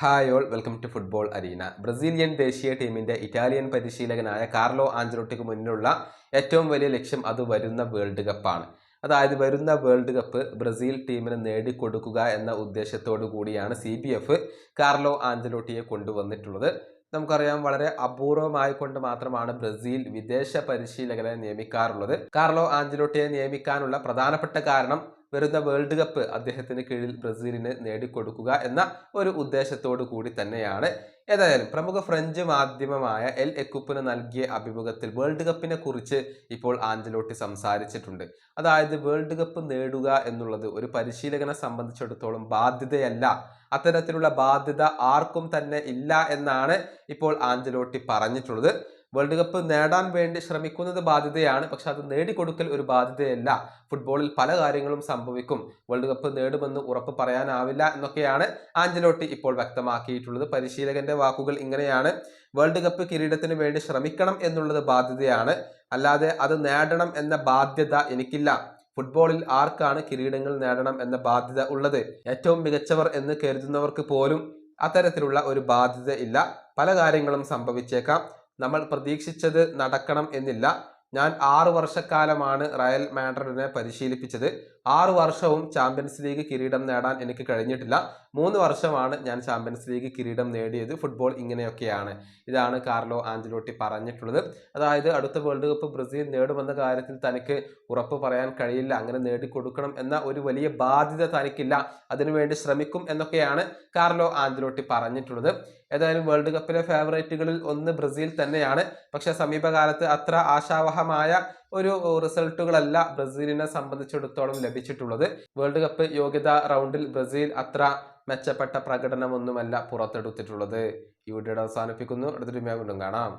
Hi all welcome to football arena Brazilian ദേശീയ ടീമിന്റെ Italian പരിശീലകനായ കാർലോ ആഞ്ചലോട്ടിക്ക് മുന്നിലുള്ള ഏറ്റവും വലിയ ലക്ഷ്യം അത് വരുന്ന വേൾഡ് കപ്പാണ് അതായത് വരുന്ന വേൾഡ് കപ്പ് ബ്രസീൽ ടീമിന് നേടിക്കൊടുക്കുക എന്ന ഉദ്ദേശത്തോടു കൂടിയാണ് സി ബി എഫ് കാർലോ ആഞ്ചലോട്ടിയെ കൊണ്ടുവന്നിട്ടുള്ളത്. നമുക്കറിയാം വളരെ അപൂർവമായി കൊണ്ട് മാത്രമാണ് ബ്രസീൽ വിദേശ പരിശീലകരെ നിയമിക്കാറുള്ളത്. കാർലോ ആഞ്ചലോട്ടിയെ നിയമിക്കാനുള്ള പ്രധാനപ്പെട്ട കാരണം വരുന്ന വേൾഡ് കപ്പ് അദ്ദേഹത്തിന് കീഴിൽ ബ്രസീലിന് നേടിക്കൊടുക്കുക എന്ന ഒരു ഉദ്ദേശത്തോടു കൂടി തന്നെയാണ്. ഏതായാലും പ്രമുഖ ഫ്രഞ്ച് മാധ്യമമായ എൽ എക്കുപ്പിന് നൽകിയ അഭിമുഖത്തിൽ വേൾഡ് കപ്പിനെ കുറിച്ച് ഇപ്പോൾ ആഞ്ചലോട്ടി സംസാരിച്ചിട്ടുണ്ട്. അതായത് വേൾഡ് കപ്പ് നേടുക എന്നുള്ളത് ഒരു പരിശീലകനെ സംബന്ധിച്ചിടത്തോളം ബാധ്യതയല്ല. അത്തരത്തിലുള്ള ബാധ്യത ആർക്കും തന്നെ ഇല്ല എന്നാണ് ഇപ്പോൾ ആഞ്ചലോട്ടി പറഞ്ഞിട്ടുള്ളത്. വേൾഡ് കപ്പ് നേടാൻ വേണ്ടി ശ്രമിക്കുന്നത് ബാധ്യതയാണ്. പക്ഷെ അത് നേടിക്കൊടുക്കൽ ഒരു ബാധ്യതയല്ല. ഫുട്ബോളിൽ പല കാര്യങ്ങളും സംഭവിക്കും. വേൾഡ് കപ്പ് നേടുമെന്ന് ഉറപ്പ് പറയാനാവില്ല എന്നൊക്കെയാണ് ആഞ്ചലോട്ടി ഇപ്പോൾ വ്യക്തമാക്കിയിട്ടുള്ളത്. പരിശീലകന്റെ വാക്കുകൾ ഇങ്ങനെയാണ്. വേൾഡ് കപ്പ് കിരീടത്തിന് വേണ്ടി ശ്രമിക്കണം എന്നുള്ളത് ബാധ്യതയാണ്. അല്ലാതെ അത് നേടണം എന്ന ബാധ്യത എനിക്കില്ല. ഫുട്ബോളിൽ ആർക്കാണ് കിരീടങ്ങൾ നേടണം എന്ന ബാധ്യത ഉള്ളത്? ഏറ്റവും മികച്ചവർ എന്ന് കരുതുന്നവർക്ക് പോലും അത്തരത്തിലുള്ള ഒരു ബാധ്യത ഇല്ല. പല കാര്യങ്ങളും സംഭവിച്ചേക്കാം. നമ്മൾ പ്രതീക്ഷിച്ചത് നടക്കണം എന്നില്ല. ഞാൻ ആറു വർഷക്കാലമാണ് റയൽ മാഡ്രിഡിനെ പരിശീലിപ്പിച്ചത്. ആറു വർഷവും ചാമ്പ്യൻസ് ലീഗ് കിരീടം നേടാൻ എനിക്ക് കഴിഞ്ഞിട്ടില്ല. മൂന്ന് വർഷമാണ് ഞാൻ ചാമ്പ്യൻസ് ലീഗ് കിരീടം നേടിയത്. ഫുട്ബോൾ ഇങ്ങനെയൊക്കെയാണ്. ഇതാണ് കാർലോ ആഞ്ചലോട്ടി പറഞ്ഞിട്ടുള്ളത്. അതായത് അടുത്ത വേൾഡ് കപ്പ് ബ്രസീൽ നേടുമെന്ന കാര്യത്തിൽ തനിക്ക് ഉറപ്പ് പറയാൻ കഴിയില്ല. അങ്ങനെ നേടിക്കൊടുക്കണം എന്ന ഒരു വലിയ ബാധ്യത തനിക്കില്ല. അതിനുവേണ്ടി ശ്രമിക്കും എന്നൊക്കെയാണ് കാർലോ ആഞ്ചലോട്ടി പറഞ്ഞിട്ടുള്ളത്. ഏതായാലും വേൾഡ് കപ്പിലെ ഫേവറേറ്റുകളിൽ ഒന്ന് ബ്രസീൽ തന്നെയാണ്. പക്ഷേ സമീപകാലത്ത് അത്ര ആശാവഹമായ ഒരു റിസൾട്ടുകളല്ല ബ്രസീലിനെ സംബന്ധിച്ചിടത്തോളം ലഭിച്ചിട്ടുള്ളത്. വേൾഡ് കപ്പ് യോഗ്യതാ റൗണ്ടിൽ ബ്രസീൽ അത്ര മെച്ചപ്പെട്ട പ്രകടനമൊന്നുമല്ല പുറത്തെടുത്തിട്ടുള്ളത്. ഈ വീഡിയോയുടെ അവസാനിപ്പിക്കുന്നു. അടുത്തൊരു വീണ്ടും കാണാം.